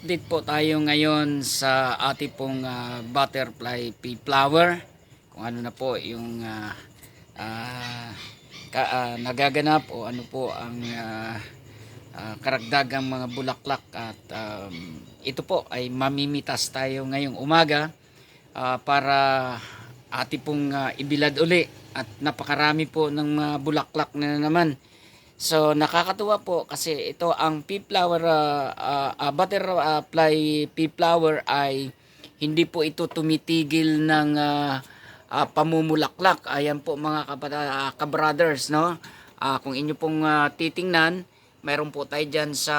update po tayo ngayon sa ating pong ah, butterfly pea flower. Kung ano na po yung ah, ka, ah, nagaganap o ano po ang ah, ah, karagdagang mga bulaklak at um, ito po ay mamimitas tayo ngayong umaga ah, para ating pong ah, ibilad uli at napakarami po ng mga bulaklak na naman. So nakakatuwa po kasi ito ang pea flower uh, uh, uh, butterfly pea flower ay hindi po ito tumitigil ng uh, uh, pamumulaklak. Ayan po mga kabata- uh, kabrothers no. Ah, kung inyo pong uh, titingnan, mayroon po tayo diyan sa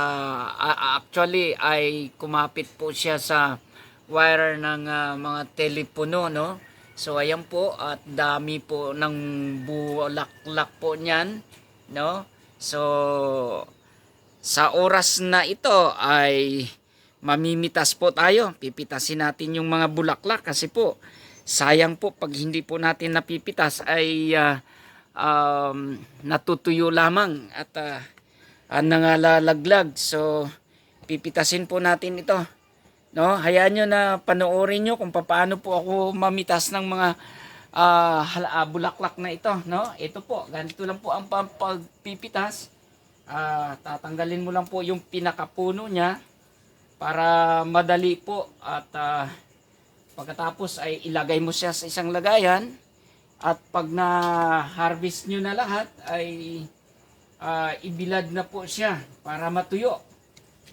ah, actually ay kumapit po siya sa wire ng ah, mga telepono no. So ayan po at dami po ng bulaklak po niyan no. So, sa oras na ito ay mamimitas po tayo. Pipitasin natin yung mga bulaklak kasi po sayang po pag hindi po natin napipitas ay ah, um, natutuyo lamang at uh, nangalalaglag. So, pipitasin po natin ito. No, hayaan nyo na panoorin nyo kung paano po ako mamitas ng mga ah hala- ah, bulaklak na ito, no? Ito po, ganito lang po ang pagpipitas. Ah, tatanggalin mo lang po yung pinakapuno niya para madali po at ah, pagkatapos ay ilagay mo siya sa isang lagayan at pag na harvest nyo na lahat ay ah, ibilad na po siya para matuyo.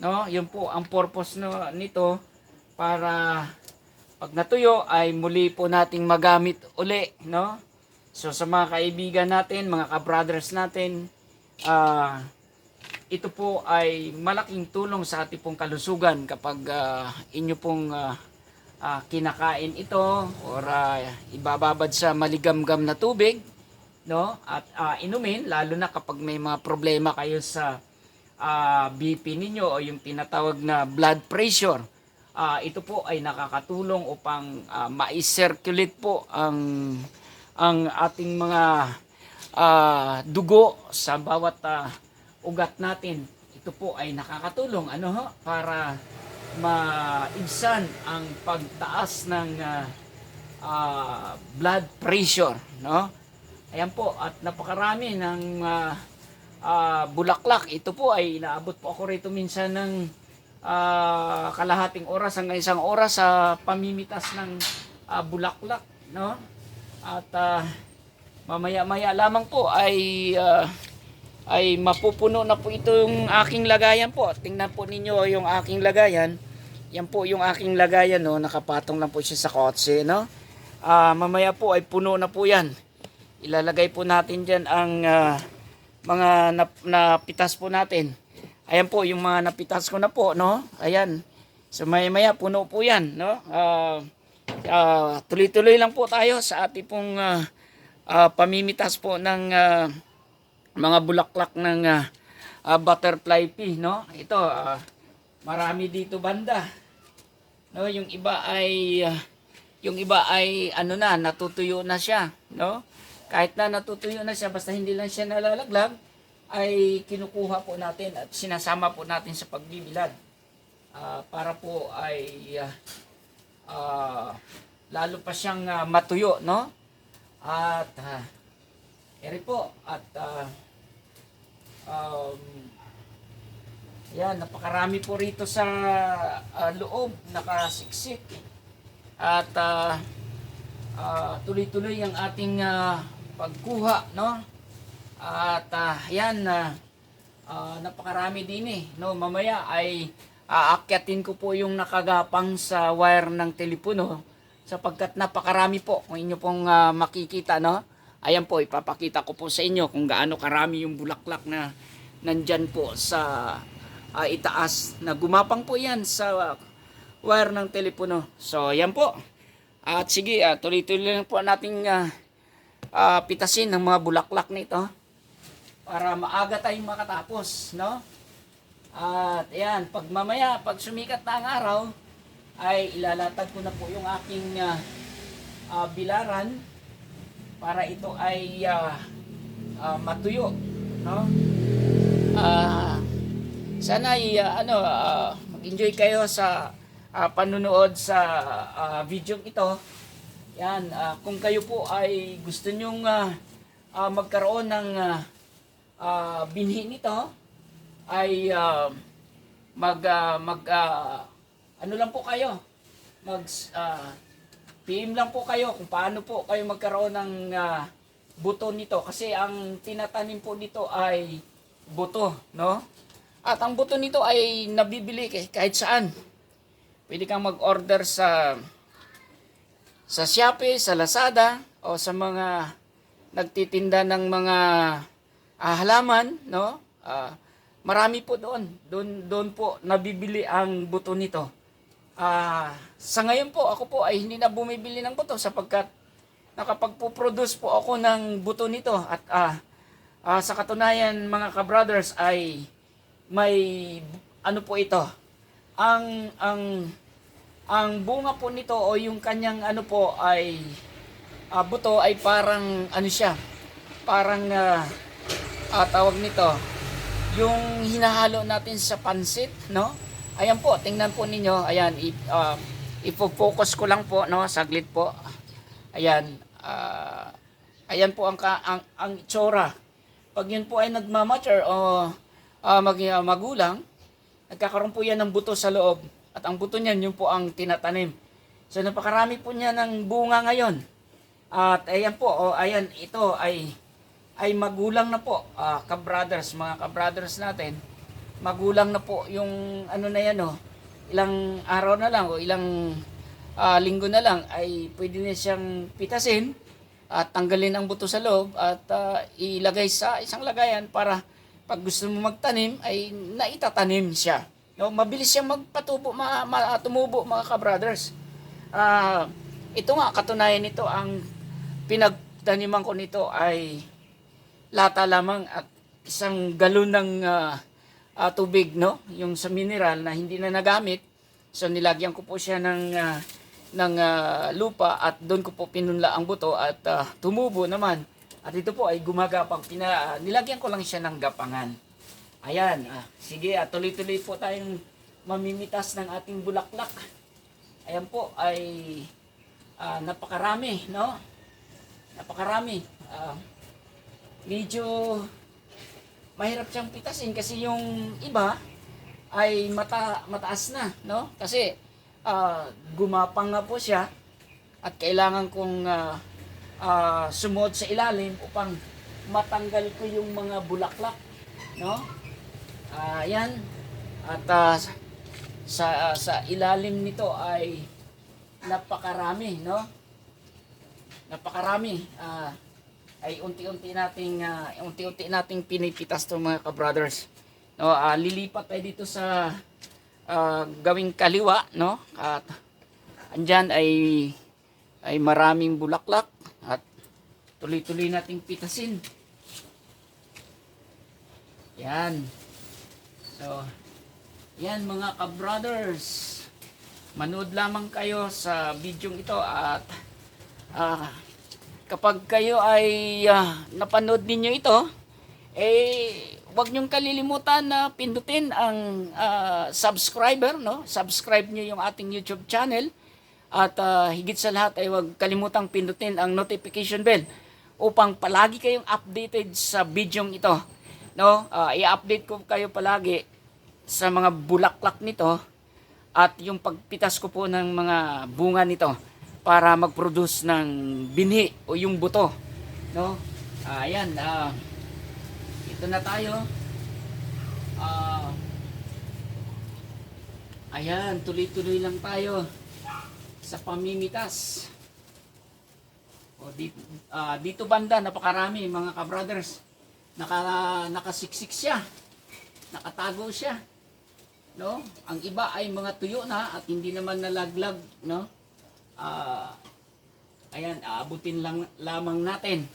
No? Yun po ang purpose no, nito para pag natuyo ay muli po nating magamit uli, no? So sa mga kaibigan natin, mga kabrothers natin, ah ito po ay malaking tulong sa ating pong kalusugan kapag ah, inyo pong ah, ah, kinakain ito or ah, ibababad sa maligamgam na tubig, no? At ah, inumin lalo na kapag may mga problema kayo sa ah, BP ninyo o yung tinatawag na blood pressure. Ah, ito po ay nakakatulong upang ah, ma-circulate po ang ang ating mga ah, dugo sa bawat ah, ugat natin. Ito po ay nakakatulong ano ho para maibsan ang pagtaas ng ah, ah, blood pressure, no? Ayan po at napakarami ng ah, ah, bulaklak. Ito po ay inaabot po ako rito minsan ng ah, kalahating oras hanggang isang oras sa pamimitas ng ah, bulaklak, no? At ah, mamaya-maya lamang po ay ah, ay mapupuno na po itong aking lagayan po. Tingnan po ninyo yung aking lagayan. Yan po yung aking lagayan, no? Nakapatong lang po siya sa kotse, no? Ah, mamaya po ay puno na po yan. Ilalagay po natin dyan ang ah, mga nap- napitas po natin. Ayan po yung mga napitas ko na po, no? Ayan. So maya maya puno po yan, no? Ah, ah, tuloy-tuloy lang po tayo sa ating pong ah, ah, pamimitas po ng ah, mga bulaklak ng ah, ah, butterfly pea, no? Ito, ah, marami dito banda. No, yung iba ay ah, yung iba ay ano na, natutuyo na siya, no? Kahit na natutuyo na siya basta hindi lang siya nalalaglag ay kinukuha po natin at sinasama po natin sa pagbibilad. Ah, para po ay ah, ah, lalo pa siyang ah, matuyo, no? At ah, eri po at ah, um, yan, napakarami po rito sa ah, loob, nakasiksik. At ah, ah, tuloy-tuloy ang ating ah, pagkuha, no? At ah, yan, ah, ah, napakarami din eh. No? Mamaya ay aakyatin ko po yung nakagapang sa wire ng telepono sapagkat napakarami po kung inyo pong ah, makikita, no? Ayan po, ipapakita ko po sa inyo kung gaano karami yung bulaklak na nandyan po sa ah, itaas na gumapang po yan sa wire ng telepono. So, yan po. At sige, ah, tuloy-tuloy lang po nating ah, ah, pitasin ng mga bulaklak nito para maaga tayong makatapos, no? At ayan, pag mamaya, pag sumikat na ang araw, ay ilalatag ko na po yung aking ah, ah, bilaran para ito ay ah, ah, matuyo, no? Ah, sana ay ah, ano ah, mag-enjoy kayo sa ah, panunood sa ah, video ito. Yan, ah, kung kayo po ay gusto nyong ah, ah, magkaroon ng ah, ah, binhi nito, ay ah, mag, ah, mag ah, ano lang po kayo, mag ah, PM lang po kayo kung paano po kayo magkaroon ng ah, buto nito kasi ang tinatanim po nito ay buto, no? At ang buto nito ay nabibili kahit saan. Pwede kang mag-order sa sa Shopee, sa Lazada o sa mga nagtitinda ng mga ah, halaman, no? Ah, marami po doon. Doon doon po nabibili ang buto nito. Ah, sa ngayon po ako po ay hindi na bumibili ng buto sapagkat nakapagpo-produce po ako ng buto nito at ah, ah, sa katunayan mga ka-brothers ay may ano po ito ang ang ang bunga po nito o yung kanyang ano po ay ah, buto ay parang ano siya parang ah, ah, tawag nito. Yung hinahalo natin sa pansit no? Ayan po tingnan po ninyo. Ayan ah, ipo-focus ko lang po no? Saglit po. Ayan ah, ayan po ang, ka, ang ang itsura. Pag yun po ay nagmamature o ah, mag, ah, magulang nagkakaroon po yan ng buto sa loob. At ang buto niyan yun po ang tinatanim. So napakarami po niya ng bunga ngayon. At ayan po oh, ayan ito ay ay magulang na po ah, ka-brothers mga ka-brothers natin magulang na po yung ano na yan oh ilang araw na lang o ilang ah, linggo na lang ay pwede na siyang pitasin at tanggalin ang buto sa loob at ah, ilagay sa isang lagayan para pag gusto mo magtanim ay naitatanim siya. No, mabilis siyang magpatubo, ma, ma- tumubo mga ka-brothers. Ah, ito nga katunayan nito ang pinagtaniman ko nito ay lata lamang at isang galon ng ah, ah, tubig no? Yung sa mineral na hindi na nagamit. So nilagyan ko po siya ng ah, ng ah, lupa at doon ko po pinunla ang buto at ah, tumubo naman. At ito po ay gumagapang pina, ah, nilagyan ko lang siya ng gapangan. Ayan ah, sige at tuloy-tuloy po tayong mamimitas ng ating bulaklak. Ayan po ay ah, napakarami no? Napakarami ah, medyo mahirap siyang pitasin kasi yung iba ay mata, mataas na, no? Kasi ah, gumapang nga po siya at kailangan kong ah, ah, sumuot sa ilalim upang matanggal ko yung mga bulaklak, no? Yan. At ah, sa sa ilalim nito ay napakarami, no? Napakarami. Ah, ay unti-unti nating ah, unti-unti nating pinipitas to mga ka-brothers. No, ah, lilipat tayo dito sa ah, gawing kaliwa, no? At andyan ay ay maraming bulaklak at tuloy-tuloy nating pitasin. Yan. So, yan mga ka-brothers. Manood lamang kayo sa video ito at ah, kapag kayo ay ah, napanood ninyo ito, eh, wag niyong kalilimutan na pindutin ang ah, subscriber, no? Subscribe niyo yung ating YouTube channel. At ah, higit sa lahat ay wag kalimutang pindutin ang notification bell upang palagi kayong updated sa video ito. No? Ah, i-update ko kayo palagi sa mga bulaklak nito at yung pagpitas ko po ng mga bunga nito para mag-produce ng binhi o yung buto. No? Ah, ayan, ah, ito na tayo. Ah, ayan, tuloy-tuloy lang tayo sa pamimitas. O dito, ah, dito banda napakarami mga ka-brothers. Naka nakasiksik siya. Nakatago siya. No? Ang iba ay mga tuyo na at hindi naman nalaglag, no? Ah, ayan, aabutin lang lamang natin.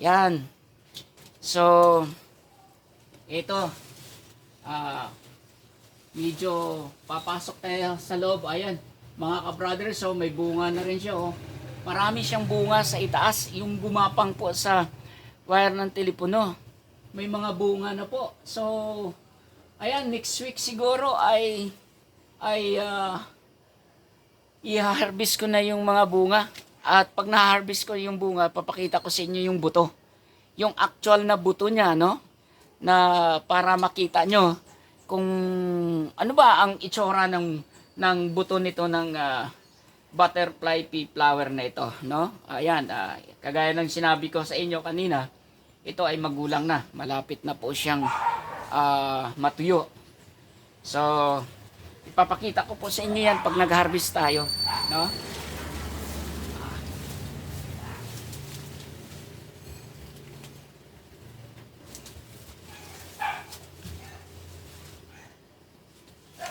Yan. So, ito. Ah, medyo papasok tayo sa loob. Ayan, mga ka-brothers, so may bunga na rin siya, oh. Marami siyang bunga sa itaas, yung gumapang po sa wire ng telepono. May mga bunga na po. So, ayan, next week siguro ay ay ah, i-harvest ko na yung mga bunga. At pag na-harvest ko yung bunga, papakita ko sa inyo yung buto. Yung actual na buto niya, no? Na para makita nyo kung ano ba ang itsura ng ng buto nito ng ah, butterfly pea flower na ito, no? Ayan, ah, kagaya ng sinabi ko sa inyo kanina, ito ay magulang na. Malapit na po siyang ah, matuyo. So, ipapakita ko po sa inyo yan pag nag-harvest tayo, no?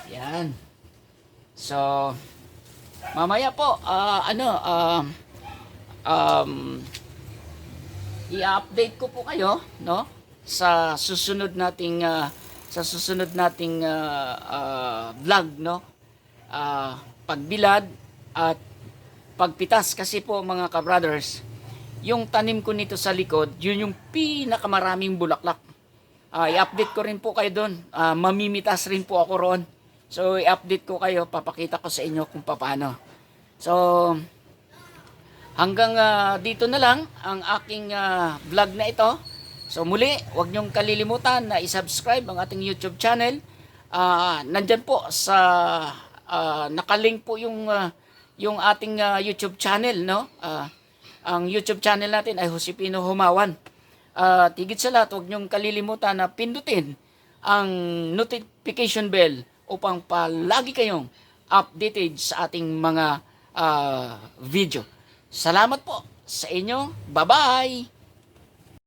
Yan. So, mamaya po, ah, ano, ah, um, i-update ko po kayo, no? Sa susunod nating ah, sa susunod nating ah, ah, vlog, no? Ah, pagbilad at pagpitas kasi po mga ka-brothers, yung tanim ko nito sa likod, yun yung pinakamaraming bulaklak. Ah, i-update ko rin po kayo doon. Ah, mamimitas rin po ako roon. So, i-update ko kayo, papakita ko sa inyo kung paano. So, hanggang ah, dito na lang ang aking ah, vlog na ito. So, muli, huwag niyong kalilimutan na i-subscribe ang ating YouTube channel. Ah, nandyan po sa ah, nakalink po yung ah, yung ating ah, YouTube channel, no? Ah, ang YouTube channel natin ay Josepino Humawan. At higit sa lahat, huwag niyong kalilimutan na pindutin ang notification bell upang palagi kayong updated sa ating mga ah, video. Salamat po sa inyo. Bye-bye!